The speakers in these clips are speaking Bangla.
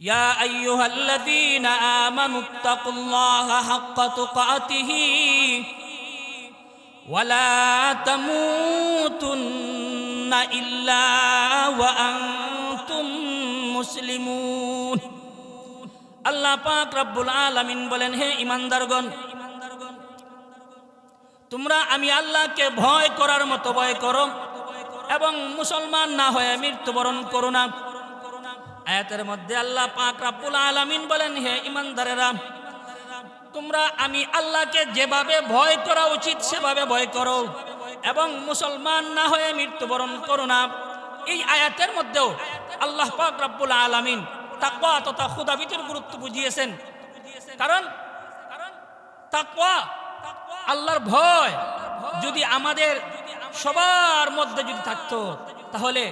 يا أيها الذين آمنوا اتقوا الله حق تقاته ولا تموتن إلا وأنتم مسلمون আল্লাহ পাক রব্বুল আলামিন বলেন হে ইমানদারগণ তোমরা আমি আল্লাহকে ভয় করার মতো ভয় করো এবং মুসলমান না হয়ে মৃত্যুবরণ করো না আয়াতের মধ্যে আল্লাহ পাক রব্বুল আলামিন বলেন, হে ইমানদারেরা তোমরা আমি আল্লাহকে যেভাবে ভয় করা উচিত, সেভাবে ভয় করো। এবং মুসলমান না হয়ে মৃত্যুবরণ করো না। এই আয়াতের মধ্যেও আল্লাহ পাক রব্বুল আলামিন তাকওয়া তথা খুদাবিতের গুরুত্ব বুঝিয়েছেন। কারণ তাকওয়া আল্লাহর ভয় যদি আমাদের সবার মধ্যে যদি থাকতো, তাহলে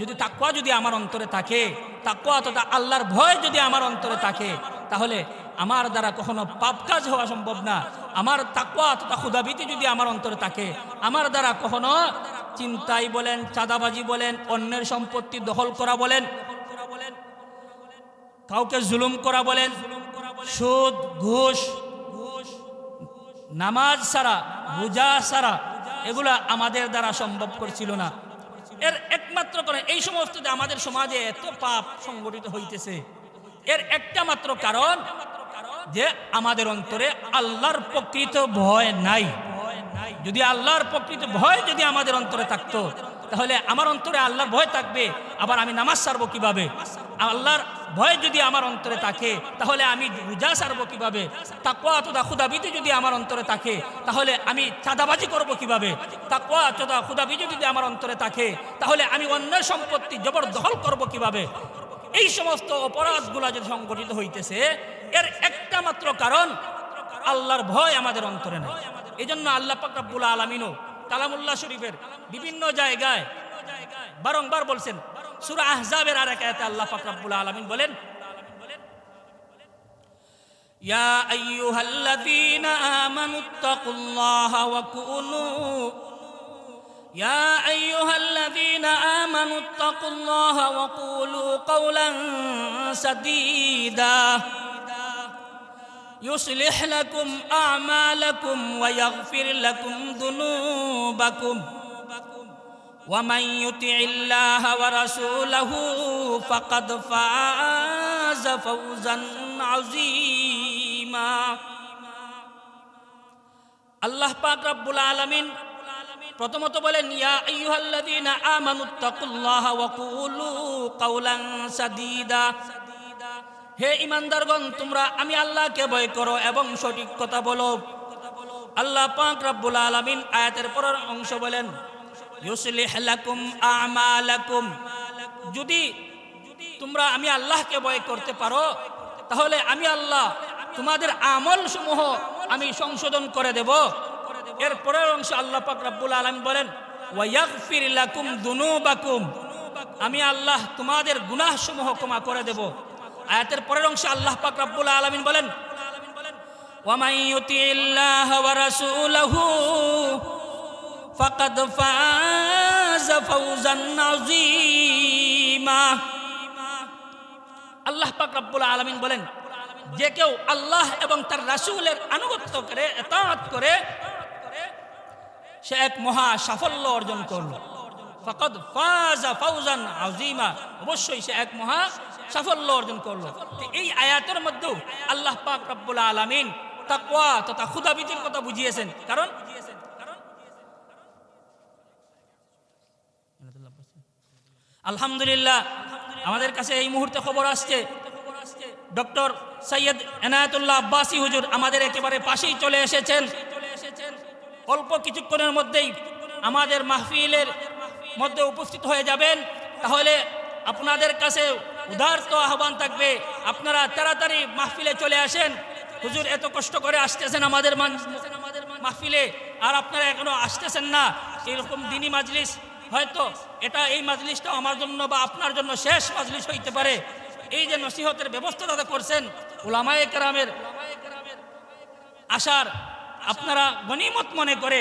যদি তাকুয়া যদি আমার অন্তরে থাকে তাকুয়া তথা আল্লাহর ভয় যদি আমার অন্তরে থাকে, তাহলে আমার দ্বারা কখনো পাপ কাজ হওয়া সম্ভব না। আমার তাকুয়া তথা ক্ষুদাবিতি যদি আমার অন্তরে থাকে, আমার দ্বারা কখনো চিন্তাই বলেন, চাঁদাবাজি বলেন, অন্যের সম্পত্তি দখল করা বলেন, কাউকে জুলুম করা বলেন, সুদ, ঘুষ, নামাজ সারা রোজা সারা এগুলা আমাদের দ্বারা সম্ভব করছিল না। এর একমাত্র কারণ, এই সমস্ত যে আমাদের সমাজে এত পাপ সংগঠিত হইতেছে। এর একটা মাত্র কারণ, যে আমাদের অন্তরে আল্লাহর প্রকৃত ভয় নাই। যদি আল্লাহর প্রকৃত ভয় যদি আমাদের অন্তরে থাকতো, তাহলে আমার অন্তরে আল্লাহর ভয় থাকবে, আবার আমি নামাজ সারবো কীভাবে? আল্লাহর ভয় যদি আমার অন্তরে থাকে, তাহলে আমি রোজা সারবো কীভাবে? তাকুয়া তথা খুদাবিতে যদি আমার অন্তরে থাকে, তাহলে আমি চাঁদাবাজি করব কীভাবে? তাকুয়া তথা খুদাবিতে যদি আমার অন্তরে থাকে, তাহলে আমি অন্যের সম্পত্তি জবরদখল করব কীভাবে? এই সমস্ত অপরাধগুলা যে সংগঠিত হইতেছে, এর একটা মাত্র কারণ, আল্লাহর ভয় আমাদের অন্তরে নাই। এই জন্য আল্লাহ পাক রব্বুল আলমিনও কালামুল্লাহ শরীফের বিভিন্ন জায়গায় বারংবার বলছেন সূরা আহজাবের আর এক আয়াতে আল্লাহ পাক রব্বুল আলামিন বলেন ইয়া আইয়ুহাল্লাযীনা আমানুত্তাকুল্লাহা ওয়া কুনু يا أيها الذين آمنوا اتقوا الله وقولوا قولا سديدا يصلح لكم أعمالكم ويغفر لكم ذنوبكم ومن يطع الله ورسوله فقد فاز فوزا عظيما আল্লাহ পাক রব্বুল আলামিন প্রথমত বলেন ইয়া আইয়ুহাল্লাযীনা আমানুত্তাকুল্লাহা ওয়া কুলু কাওলান সাদীদা হে ইমানদারগণ তোমরা আমি আল্লাহকে ভয় করো এবং সঠিক কথা বলো আল্লাহ পাক রব্বুল আলামিন আয়াতের পরের অংশ বলেন লাকুম যদি তোমরা আমি আল্লাহকে ভয় করতে পারো, তাহলে আমি আল্লাহ তোমাদের আমল সমূহ আমি সংশোধন করে দেব। এর পরের অংশ আল্লাহ পাক রব্বুল আলামিন বলেন দুনুবাকুম। আমি আল্লাহ তোমাদের গুনাহ সমূহ ক্ষমা করে দেব। আয়াতের পরের অংশে আল্লাহ পাক রব্বুল আলামিন বলেন ওয়ামাই ইউতিল্লাহ ওয়া রাসূলাহু ফাকাদ ফাজ ফাওজান আযীমা। আল্লাহ পাক রব্বুল আলামিন বলেন, যে কেউ আল্লাহ এবং তার রাসূলের আনুগত্য করে এতাত করে, সে এক মহা সাফল্য অর্জন করল। ফাকাদ ফাজা ফাউজান আযীমা। অবশ্যই সে এক মহা সাফল্য অর্জন করল। এই আয়াতের মধ্যেও আল্লাহ পাক রব্বুল আলামিন তাকওয়া তথা খুদাবিদের কথা বুঝিয়েছেন। কারণ আলহামদুলিল্লাহ, আমাদের কাছে এই মুহূর্তে খবর আসছে। ডক্টর সৈয়দ এনায়তুল্লাহ আব্বাসী হুজুর আমাদের একেবারে পাশেই চলে এসেছেন। অল্প কিছুক্ষণের মধ্যেই আমাদের মাহফিলের মধ্যে উপস্থিত হয়ে যাবেন। তাহলে আপনাদের কাছে উদার্ত আহ্বান থাকবে, আপনারা তাড়াতাড়ি মাহফিলে চলে আসেন। হুজুর এত কষ্ট করে আসতেছেন আমাদের মাহফিলে, আর আপনারা এখনও আসতেছেন না। এরকম দিনী মাজলিস হয়তো এটা এই মাজলিসটা আমার জন্য বা আপনার জন্য শেষ মাজলিস হইতে পারে। এই যে নসিহতের ব্যবস্থা দাদা করছেন ওলামায়ে কেরামের আসার আপনারা গনিমত মনে করে,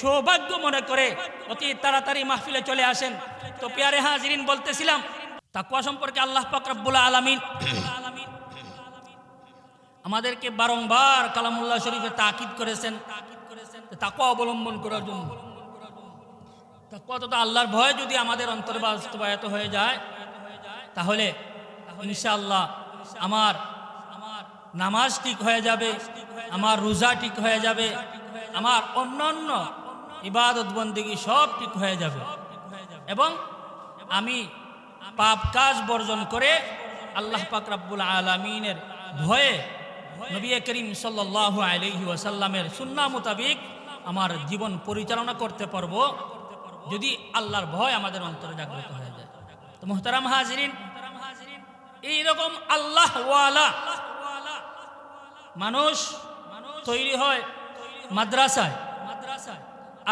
সৌভাগ্য মনে করে অতি তাড়াতাড়ি মাহফিলে চলে আসেন। তো পেয়ারে হাজিরিন বলতেছিলাম তাকুয়া সম্পর্কে আল্লাহ পাক রব্বুল আলামিন আমাদেরকে বারংবার কালামুল্লাহ শরীফে তাকিদ করেছেন। তাকুয়া অবলম্বন করার জন্য। তথা আল্লাহর ভয় যদি আমাদের অন্তরে বাস্তবায়িত হয়ে যায়, তাহলে ইনশাআল্লাহ আমার আমার নামাজ ঠিক হয়ে যাবে, আমার রোজা ঠিক হয়ে যাবে, আমার অন্যান্য ইবাদত বন্দিগি সব ঠিক হয়ে যাবে। এবং আমি পাপ কাজ বর্জন করে আল্লাহ পাক রাব্বুল আলামিনের ভয়ে নবী করিম সাল্লাল্লাহু আলাইহি ওয়াসাল্লামের সুন্নাহ মোতাবিক আমার জীবন পরিচালনা করতে পারব। যদি আল্লাহর ভয় আমাদের অন্তরে জাগ্রত হয়ে যায়। তো মোহতারাম হাজিরিন, এইরকম আল্লাহ মানুষ তৈরি হয় মাদ্রাসায়।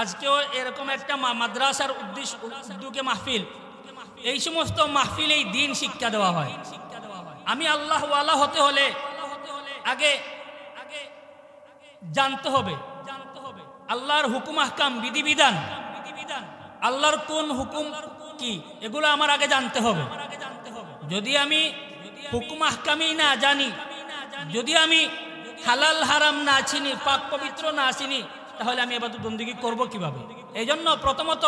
আজকেও এরকম একটা মাদ্রাসার উদ্দেশ্য উদ্যোগে মাহফিল। এই সমস্ত মাহফিলেই দিন শিক্ষা দেওয়া হয়। আমি আল্লাহ ওয়ালা হতে হলে আগে আগে জানতে হবে জানতে হবে। আল্লাহর হুকুম, আহকাম, বিধিবিধান আল্লাহর কোন হুকুম কি? এগুলো আমার আগে জানতে হবে। যদি আমি হুকুম আহকামই না জানি, যদি আমি হালাল, হারাম না চিনি, পাক পবিত্র না চিনি, তাহলে আমি এবার বন্দিগি করব কীভাবে? এই জন্য প্রথমত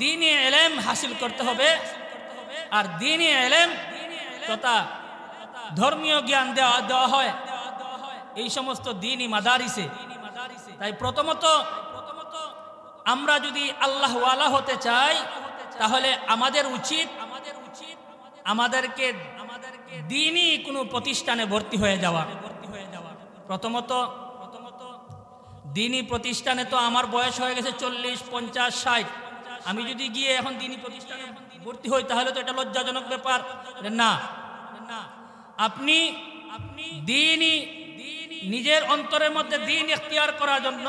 দিনে এলেম হাসিল করতে হবে। আর দিনে এলেম তথা ধর্মীয় জ্ঞান দেওয়া দেওয়া হয়। এই সমস্ত দিনই মাদারিসে। তাই প্রথমত আমরা যদি আল্লাহ ওয়ালা হতে চাই, তাহলে আমাদের উচিত আমাদের উচিত আমাদেরকে আমাদেরকে দিনই কোনো প্রতিষ্ঠানে ভর্তি হয়ে যাওয়া। ভর্তি হয়ে যাওয়া প্রথমত প্রথমত দিনই প্রতিষ্ঠানে তো আমার বয়স হয়ে গেছে চল্লিশ, পঞ্চাশ, ষাট। আমি যদি গিয়ে এখন দিনই প্রতিষ্ঠানে ভর্তি হই, তাহলে তো এটা লজ্জাজনক ব্যাপার। না। না আপনি আপনি দিনই নিজের অন্তরের মধ্যে দিন এখতিয়ার করার জন্য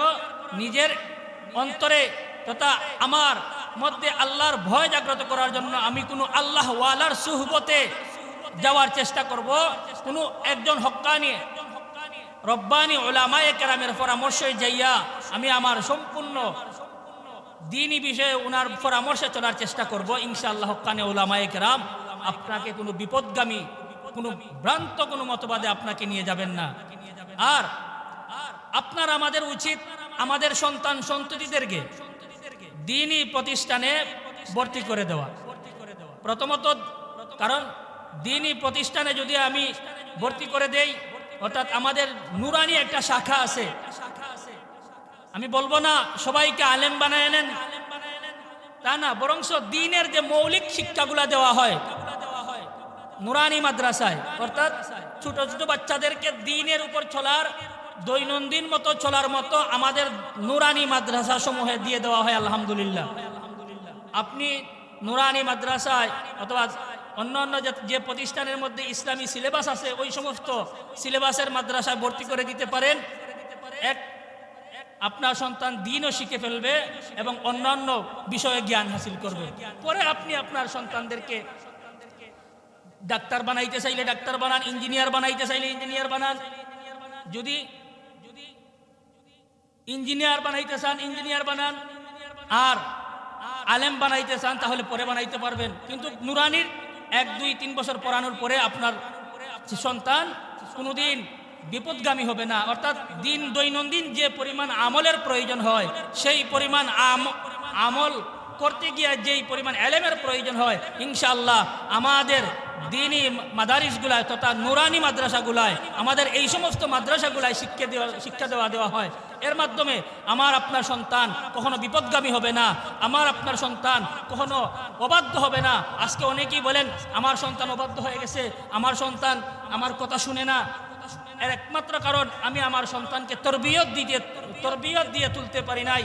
নিজের অন্তরে তথা আমার মধ্যে আল্লাহর ভয় জাগ্রত করার জন্য আমি কোনো আল্লাহ ওয়ালার সুহবতে যাওয়ার চেষ্টা করব। কোনো একজন হক্কানি, রব্বানি ওলামায়ে কেরামের পরামর্শে যাইয়া আমি আমার সম্পূর্ণ দিনই বিষয়ে ওনার পরামর্শে চলার চেষ্টা করব। ইনশাআল্লাহ হক্কানে ওলামায়ে কেরাম, আপনাকে কোনো বিপদগামী, কোনো ভ্রান্ত কোনো মতবাদে আপনাকে নিয়ে যাবেন না। আর আপনার আমাদের উচিত আমাদের সন্তান সন্ততিদেরকে দিনই প্রতিষ্ঠানে ভর্তি করে দেওয়া। প্রথমত, কারণ দিনই প্রতিষ্ঠানে যদি আমি ভর্তি করে দেই, অর্থাৎ আমাদের নুরানি একটা শাখা আছে। আমি বলব না, সবাইকে আলেম বানায় নেন। তা না, বরংস দিনের যে মৌলিক শিক্ষাগুলা দেওয়া হয়, নুরানি মাদ্রাসায়, অর্থাৎ ছোট ছোট বাচ্চাদেরকে দিনের উপর চলার দৈনন্দিন মতো চলার মতো আমাদের নুরানি মাদ্রাসা সমূহে দিয়ে দেওয়া হয়, আলহামদুলিল্লাহ। আপনি নুরানি মাদ্রাসায় অথবা অন্যান্য যে- যে প্রতিষ্ঠানের মধ্যে ইসলামী সিলেবাস আছে, ওই সমস্ত সিলেবাসের মাদ্রাসায় ভর্তি করে দিতে পারেন। এক, আপনার সন্তান দিনও শিখে ফেলবে এবং অন্যান্য বিষয়ে জ্ঞান হাসিল করবে। পরে আপনি আপনার সন্তানদেরকে ডাক্তার বানাইতে চাইলে ডাক্তার বানান, ইঞ্জিনিয়ার বানাইতে চাইলে ইঞ্জিনিয়ার বানান। যদি ইঞ্জিনিয়ার বানাইতে চান ইঞ্জিনিয়ার বানান। আর আলেম বানাইতে চান তাহলে পরে বানাইতে পারবেন। কিন্তু নুরানির এক, দুই, তিন বছর পড়ানোর পরে আপনার সন্তান কোনোদিন বিপদগামী হবে না। অর্থাৎ দিন দৈনন্দিন যে পরিমাণ আমলের প্রয়োজন হয়, সেই পরিমাণ আম- আমল করতে গিয়ে যেই পরিমাণ এলেমের প্রয়োজন হয়, ইনশাআল্লাহ আমাদের দিনই মাদারিসগুলায় তথা নুরানি মাদ্রাসাগুলায় আমাদের এই সমস্ত মাদ্রাসাগুলায় শিক্ষা দেওয়া শিক্ষা দেওয়া দেওয়া হয়। এর মাধ্যমে আমার আপনার সন্তান কখনো বিপদগামী হবে না। আমার আপনার সন্তান কখনো অবাধ্য হবে না। আজকে অনেকেই বলেন, আমার সন্তান অবাধ্য হয়ে গেছে। আমার সন্তান আমার কথা শুনে না। এর একমাত্র কারণ আমি আমার সন্তানকে তরবিয়ত দিয়ে তরবিয়ত দিয়ে তুলতে পারি নাই।